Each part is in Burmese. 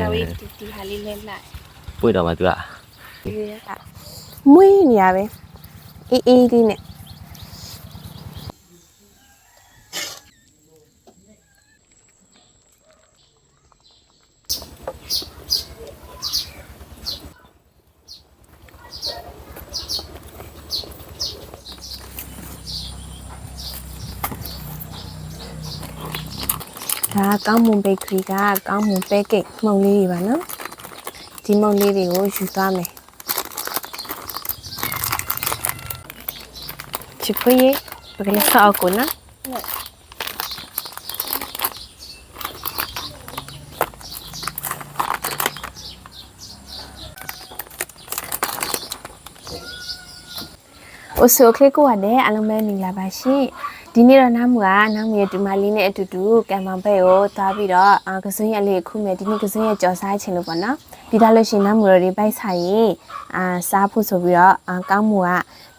နောက်ဒီဒီဟာလေးလဲလိုက်ပွင့်တော့မှသူကဒီကမွေးနေရပဲအေးအေးလေးနဲ့ ဒါကကောင်းမွန်ဘေကရီကကောင်းမွန်ပဲကိတ်မှုန်လေးတွေပါနော်ဒီမှုန်လေးတွေကိုယူသွားမယ်ချစ်ဖွေးဘယ်ကလေးဆောက်ကိုနော်အိုဆိုခေကိုရတယ်အလုံးမဲမင်္ဂလာပါရှင် ဒီနေ့တော့နားမူကနားမူရဲ့ဒီမလေးနဲ့အတူတူကံမောင်ဘက်ကိုသွားပြီးတော့အာကစွန်းရက်လေးခုမယ်ဒီနေ့ကစွန်းရက်ကြော်စားချင်လို့ပေါ့နော်ပြီးသားလို့ရှိရင်နားမူတို့တွေပိုက်ဆိုင်ရင်အာစားဖို့ဆိုပြီးတော့အာကောင်းမူက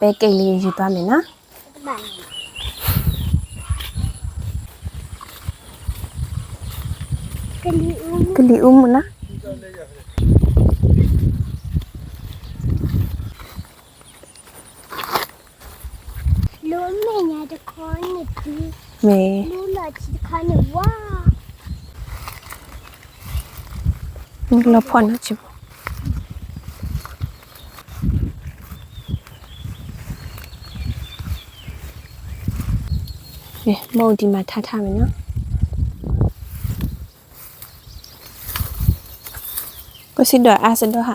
ပဲကိတ်လေးယူသွားမယ်နော်ကလေးဦးကလီဦးမနော် လုံးမင်းရတဲ့ခေါင်းနဲ့ဒီမေလူလာချစ်ခါနဲ့ဝါငလဖော်နော်ချစ်ဖို့မေမုံဒီမှာထားထားမယ်နော်ကိုစစ်တော့အားစတော့ဟာ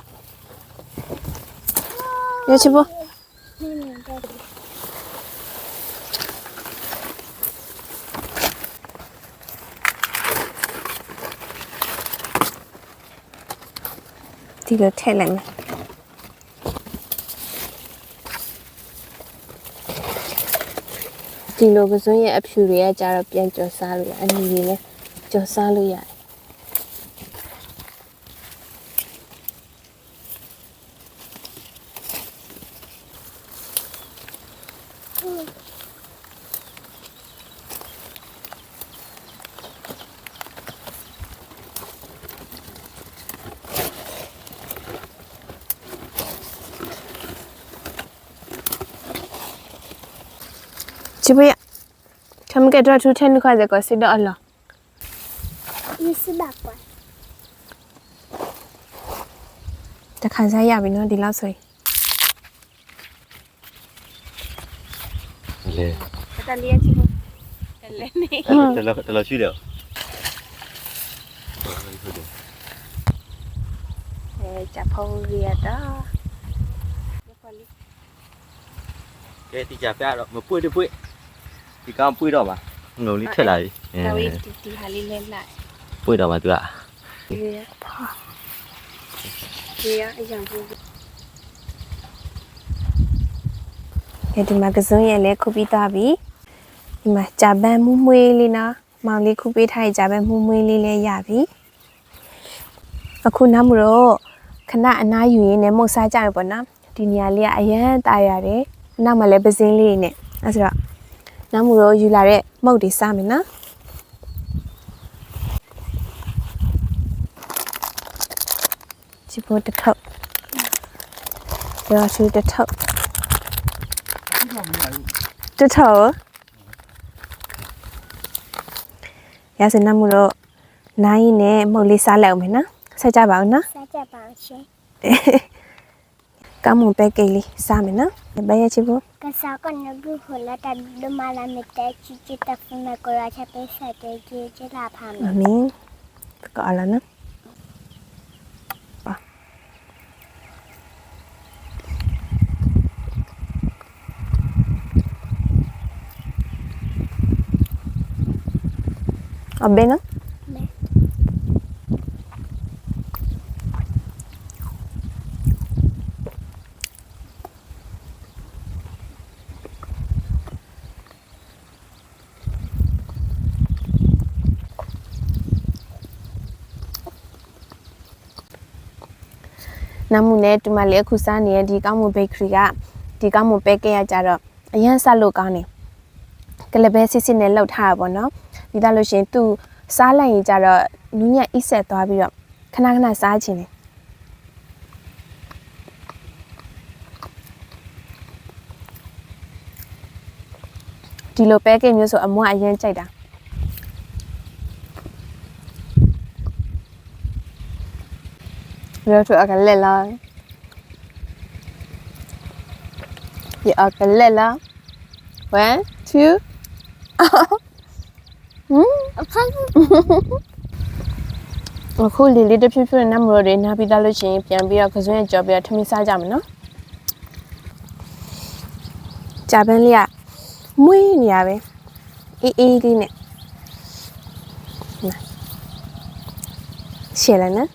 ရချစ်ဖို့မင်းရတဲ့ ဒီလိုထည့်လိုက်မယ်ဒီလိုကစွန်းရဲ့အဖြူတွေကကြတော့ပြန်ကြော်စားလို့ရအနီတွေလည်းကြော်စားလို့ရတယ် ချစ်ဖို့ရခမကတော်ထူးထန်ခွာတဲ့ကိုစစ်တော့အလောဒီစပါကွာတခါစားရပြီနော်ဒီလောက်ဆိုရင်လေတတလေးချစ်ဖို့လည်းနေတလောတလောရှိတယ်အဲ ဒီကောင်ပွေတော့ပါငုံလေးထက်လာပြီအဲဒါဝေးဒီဒီဟာလေးလဲလိုက်ပွေတော့ပါသူကဒီရဒီရအရင်ပွေဒီမှာကစုံရဲ့လဲခုပြီးသားပြီဒီမှာဂျပန်မူးမွေးလေးနော်မောင်လေးခုပေးထားတဲ့ဂျပန်မူးမွေးလေးလဲရပြီအခုနောက်မတော့ခဏအနားယူရင်းနဲ့မုတ်စားကြရပေါ့နော်ဒီနေရာလေးကအရန်တာရတယ်နောက်မှလည်းပစင်းလေးနဲ့အဲဆိုတော့ နောက်မှုတော့ယူလာတဲ့မုတ်တွေစားမယ်နော်ချစ်ဖို့တစ်ထုပ်ရောရှူတစ်ထုပ်တစ်ထုပ်ရစနမှုတော့နိုင်နဲ့မုတ်လေးစားလိုက်အောင်မယ်နော်ဆက်ကြပါဦးနော်စားကြပါရှင်ကောင်းမွန်ပဲကိတ်လေးစားမယ်နော်ဘယ်ရချ စ်ဖို့ကစားကနေဘူးဟလာတဒမလာမတဲ့ချစ်ချစ်တဖမကိုရချပေးဆက်တဲ့ကြီးချလာဖာမ အမင်းကောလာနော်ပါအဘယ်နော်မဲနမှုနဲ့ဒီမှာလေအခုစားနေတဲ့ဒီကောင်းမွန်ဘေကရီကဒီကောင်းမွန်ပဲကဲရကြတော့အရန်ဆက်လို့ကောင်းတယ်ကလပဲစစ်စစ်နဲ့လှုပ်ထားတာပေါ့နော်ဒီသားလို့ရှရင်သူစားလိုက်ရင်ကြတော့နူးညံ့အိဆက်သွားပြီးတော့ခဏခဏစားခြင်းလေဒီလိုပဲကစ်မျိုးဆိုအမွားအရင်ကြိုက်တာ ရောထအကလက်လာဒီအကလက်လာ1 2အခုလီလေးတစ်ဖြည်းဖြည်းနဲ့နမရိုတွေနားပြီးသားလို့ရှိရင်ပြန်ပြီးတော့ကစွန်းရဲ့ကြော်ပြီးတော့ထမင်းစားကြမယ်နော်ဂျာပန်လေးကမွေးနေရပဲအေးအေးလေးနဲ့နာရှယ်လိုက်နော်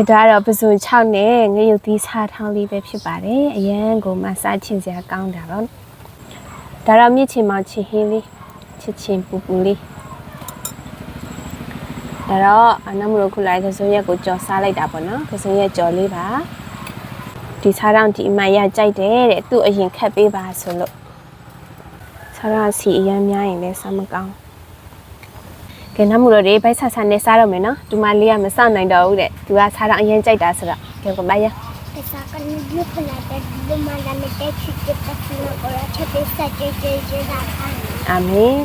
ဒီဒါကတော့ပစုံ6နဲ့ငရုတ်သီးစားထောင်းလေးပဲဖြစ်ပါတယ်အရန်ကိုမစားချင်စရာကောင်းတာပေါ့ဒါတော့မြင့်ချင်မချင်ဟင်းလေးချစ်ချင်ပူပူလေးဒါတော့အနမရခုလိုက်ကစုံရက်ကိုကြော်စားလိုက်တာပေါ့နော်ကစုံရက်ကြော်လေးပါဒီစားတောင်ဒီအမရကြိုက်တယ်တဲ့သူ့အရင်ခတ်ပေးပါဆိုလို့စားရစီအရန်များရင်လည်းစားမကောင်း ကဲနမှုတော့ဒီဘိုက်ဆာဆာနဲ့စားတော့မယ်နော်ဒီမလေးကမစောင့်နိုင်တော့ဘူးတဲ့သူကစားတော့အရင်ကြိုက်တာဆိုတော့ကဲကဘာရ Esa con el grupo la de Dumala me te chiquita funa con la chapesa que que que la pan. အာမင်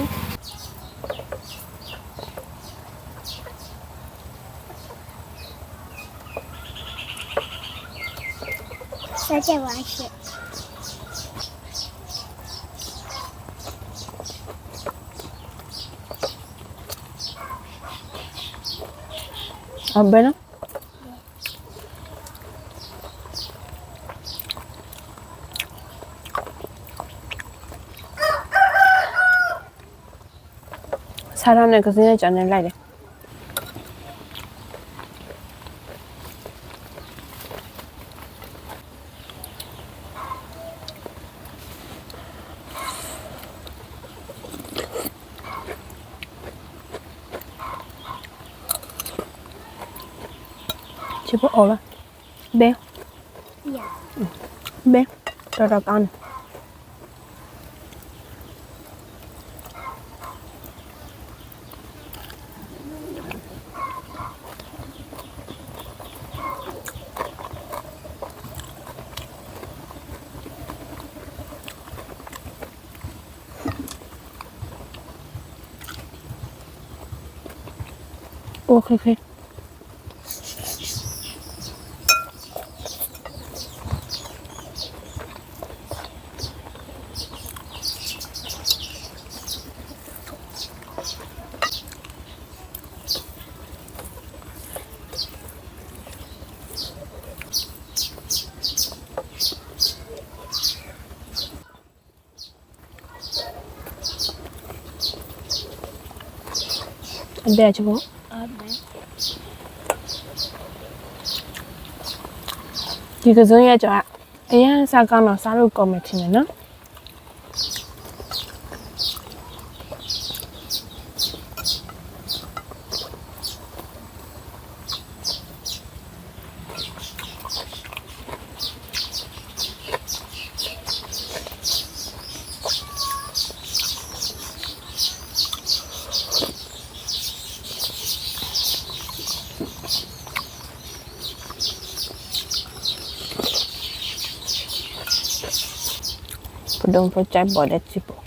Sa che wa shi. အဘယ်နော်စားရတဲ့ကစင်း နဲ့ကြံနေလိုက်တယ် ချစ်ဖို့အော်လားဘယ် Ya. ဘယ်တော်တော်ကော Опять его. ဒီကစုံရဲ့ကြော်ကအရင်စကောင်းတော့စားလို့ကောင်းမယ်ထင်တယ်နော်။ don't project border ချစ်ပေါ့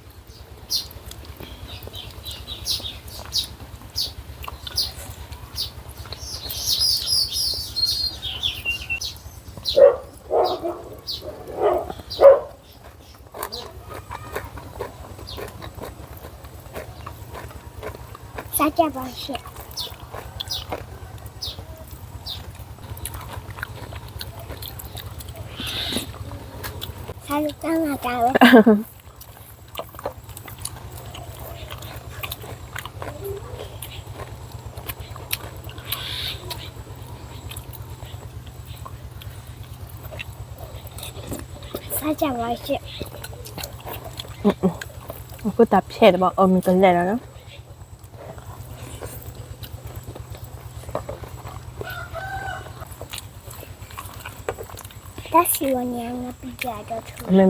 စားကြပါရှင်စားလို့တောင်းလာတာပဲစားကြပါရှင်အခုတာဖြဲ့တယ်ပေါ့အော်မီက လက်တော့နော်တက်စီဝညံငါပြကြတော့သူအမေ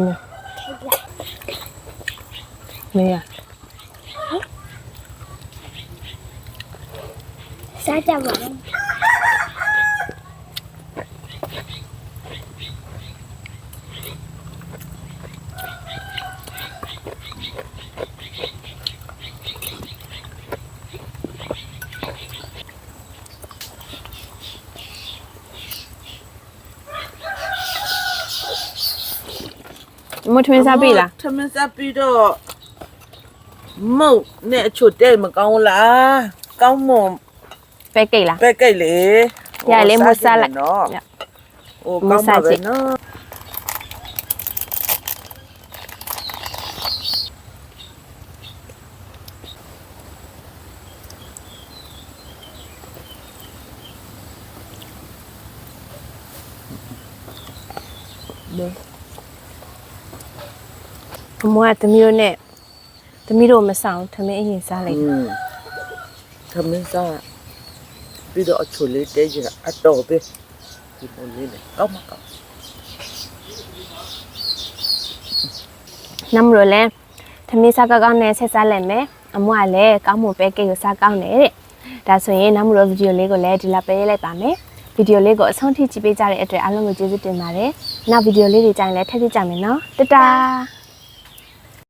မေထိတ်လိုက်မေရစားကြပါဦးမထွေးစားပြီလားထမင်းစားပြီးတော့မုတ်နဲ့အချိုတဲ့မကောင်းလားကောင်းမွန်ပဲကိတ်လားပဲကိတ်လေရလေမစားလိုက်နော်ရဟိုကောင်းပါပဲနော် အမွားကသမီးတို့နဲ့သမီးတို့မဆောင်သမီးအရင်စားလိုက်อืมထမင်းစားပြီးတော့အချိုလေးတဲချင်တာအတော်ပဲဒီလိုလေးလေကောင်းမကောင်းနမ်ရိုလဲသမီးစားကောင်းကောင်းနဲ့ဆက်စားလိုက်မယ်အမွားကလည်းကောင်းမှုပဲကိတ်ကိုစားကောင်းတယ်တဲ့ဒါဆိုရင်နမ်ရိုဗီဒီယိုလေးကိုလည်းဒီလောက်ပဲရေးလိုက်ပါမယ်ဗီဒီယိုလေးကိုအဆုံးထိကြည့်ပေးကြတဲ့အတွက်အားလုံးကိုကျေးဇူးတင်ပါတယ်နောက်ဗီဒီယိုလေးတွေကြိုင်လည်းထပ်ထပ်ကြမယ်နော်တတား